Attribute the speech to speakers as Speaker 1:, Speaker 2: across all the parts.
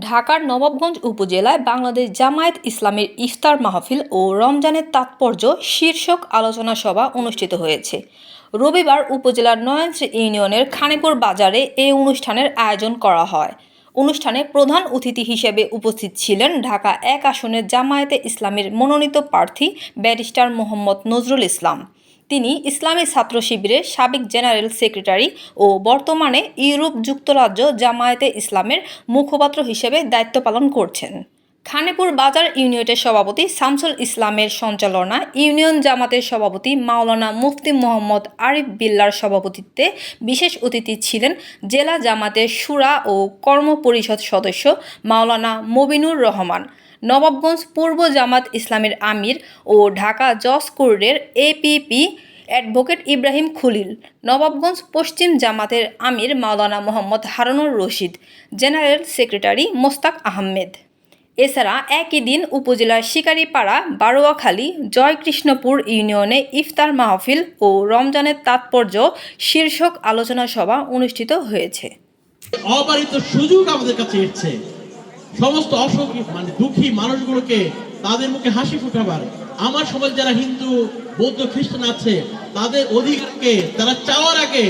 Speaker 1: ঢাকার নবাবগঞ্জ উপজেলায় বাংলাদেশ জামায়াত ইসলামের ইফতার মাহফিল ও রমজানের তাৎপর্য শীর্ষক আলোচনা সভা অনুষ্ঠিত হয়েছে। রবিবার উপজেলার নয়নশ্রী ইউনিয়নের খানিপুর বাজারে এই অনুষ্ঠানের আয়োজন করা হয়। অনুষ্ঠানে প্রধান অতিথি হিসেবে উপস্থিত ছিলেন ঢাকা এক আসনের জামায়াতে ইসলামের মনোনীত প্রার্থী ব্যারিস্টার মোহাম্মদ নজরুল ইসলাম। তিনি ইসলামী ছাত্র শিবিরের সাবেক জেনারেল সেক্রেটারি ও বর্তমানে ইউরোপ যুক্তরাজ্য জামায়াতে ইসলামের মুখপাত্র হিসেবে দায়িত্ব পালন করছেন। খানেপুর বাজার ইউনিয়নের সভাপতি শামসুল ইসলামের সঞ্চালনা ইউনিয়ন জামাতের সভাপতি মাওলানা মুফতি মোহাম্মদ আরিফ বিল্লার সভাপতিত্বে বিশেষ অতিথি ছিলেন জেলা জামাতের সুরা ও কর্ম পরিষদ সদস্য মাওলানা মবিনুর রহমান। নবাবগঞ্জ পূর্ব জামাত ইসলামের আমির ও ঢাকা জজ কোর্টের এপিপি অ্যাডভোকেট ইব্রাহিম খুলিল, নবাবগঞ্জ পশ্চিম জামাতের আমির মাওলানা মোহাম্মদ হারুনুর রশিদ, জেনারেল সেক্রেটারি মোস্তাক আহমেদ। এছাড়া একই দিন উপজেলার শিকারীপাড়া বারোয়াখালী জয়কৃষ্ণপুর ইউনিয়নে ইফতার মাহফিল ও রমজানের তাৎপর্য শীর্ষক আলোচনা সভা অনুষ্ঠিত হয়েছে।
Speaker 2: সুযোগ আমাদের কাছে এসছে। সমস্ত অসুখী মানে দুঃখী মানুষগুলোকে তাদের মুখে হাসি ফুটাবার। আমার সমাজ যারা হিন্দু বৌদ্ধ খ্রিস্টান আছে তাদের অধিকারকে তারা চাওয়ার আগে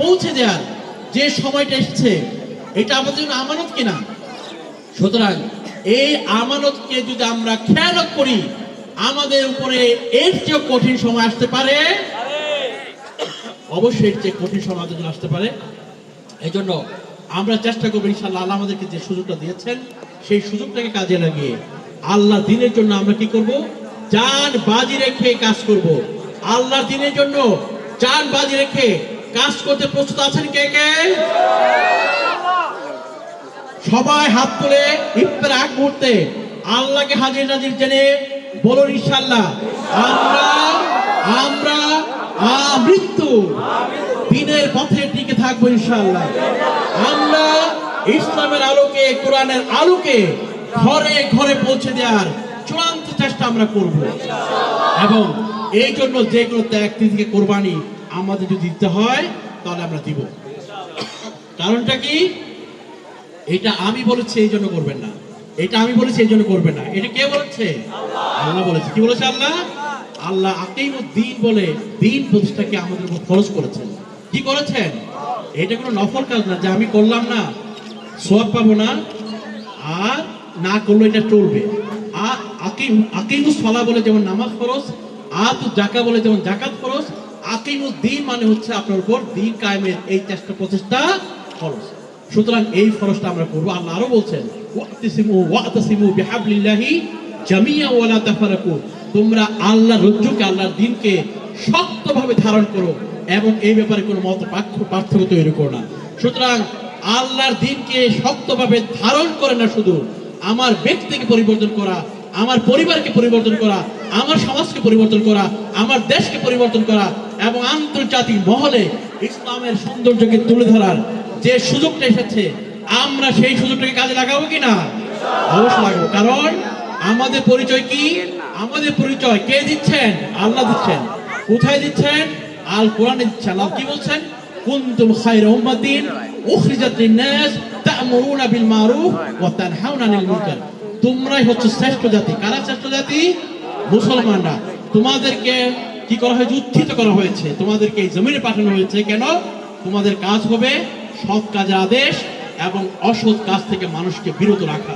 Speaker 2: পৌঁছে দেওয়ার যে সময়টা এসছে এটা আমাদের জন্য আমানত কিনা? সুতরাং এই আমানতকে যদি আমরা খেয়ালত করি আমাদের উপরে এর চেয়ে কঠিন সময় আসতে পারে। অবশ্যই এর চেয়ে কঠিন সময় আমাদের জন্য আসতে পারে। এই জন্য আমরা চেষ্টা করব ইনশাল্লাহ আল্লাহ আমাদেরকে যে সুযোগটা দিয়েছেন, সেই সুযোগটাকে কাজে লাগিয়ে আল্লাহ দিনের জন্য আমরা কি করব? জান বাজি রেখে কাজ করব। আল্লাহ দিনের জন্য জান বাজি রেখে কাজ করতে প্রস্তুত আছেন কে কে? সবাই হাত তুলে ইফতার আগ মুহূর্তে আল্লাহকে হাজির নাজির জেনে বলুন ইনশাল্লাহ আমরা আমরা মৃত্যু দিনের পথে টিকে থাকব ইনশাল্লাহ আমরা ইসলামের আলোকে, কোরআনের আলোকে ঘরে ঘরে পৌঁছে দেওয়ার চূড়ান্ত চেষ্টা আমরা করব। এবং এই জন্য যেগুলো ত্যাগ তিথিকে কোরবানি আমাদের যদি দিতে হয়, তাহলে আমরা দিব। কারণটা কি? এটা আমি বলেছি, এই জন্য করবেন না। এটা আমি বলেছি, এই জন্য করবেন না। এটা কে বলেছে? আল্লাহ বলেছে। কি বলেছে আল্লাহ? আল্লাহ আকিম দিন বলে দিন প্রতিষ্ঠাকে আমাদের উপর খরচ করেছেন। কি করেছেন? এটা কোনো নফল কাজ না, যে আমি করলাম না সোয়াব পাবো না, আর না করলে এটা চলবে। আর আকিম, আকিমুস সালা বলে যেমন নামাজ খরচ আর তো জাকা বলে যেমন জাকাত খরচ আকিমুস দিন মানে হচ্ছে আপনার উপর দিন কায়েমের এই চেষ্টা প্রচেষ্টা খরচ সুতরাং এই ফরজটা আমরা করব। আল্লাহ আরও বলছেন ওয়াতাসিমু ওয়াতাসিমু বিহাবলিল্লাহি জামিয়া ওয়ালা তাফারাকু তোমরা আল্লাহ রজ্জুকে, আল্লাহর দিনকে শক্তভাবে ধারণ করো। এবং এই ব্যাপারে কোনো মত পার্থ- পার্থক্য তৈরি করো না। সুতরাং আল্লাহর দিনকে শক্তভাবে ধারণ করে না শুধু, আমার ব্যক্তিকে পরিবর্তন করা, আমার পরিবারকে পরিবর্তন করা, আমার সমাজকে পরিবর্তন করা, আমার দেশকে পরিবর্তন করা এবং আন্তর্জাতিক মহলে ইসলামের সৌন্দর্যকে তুলে ধরার যে সুযোগটা এসেছে, আমরা সেই সুযোগটাকে কাজে লাগাবো কি না অবশ্যই লাগাবো। কারণ আমাদের পরিচয় কি? আমাদের পরিচয় কে দিচ্ছেন? আল্লাহ দিচ্ছেন। কোথায় দিচ্ছেন? আল কোরআনে দিচ্ছেন আল্লাহ কি বলছেন? কুনতুম খায়রা উম্মাতিন উখরিজাত লিন-নাস তা'মুরুনা বিল মারুফ ওয়া তানহাউনা আনিল মুনকার। তোমরাই হচ্ছে শ্রেষ্ঠ জাতি। কারা শ্রেষ্ঠ জাতি? মুসলমানরা। তোমাদেরকে কি করা হয়েছে? উত্থিত করা হয়েছে। তোমাদেরকে এই জমিনে পাঠানো হয়েছে। কেন? তোমাদের কাজ হবে সৎ কাজের আদেশ এবং অসৎ কাজ থেকে মানুষকে বিরত রাখা।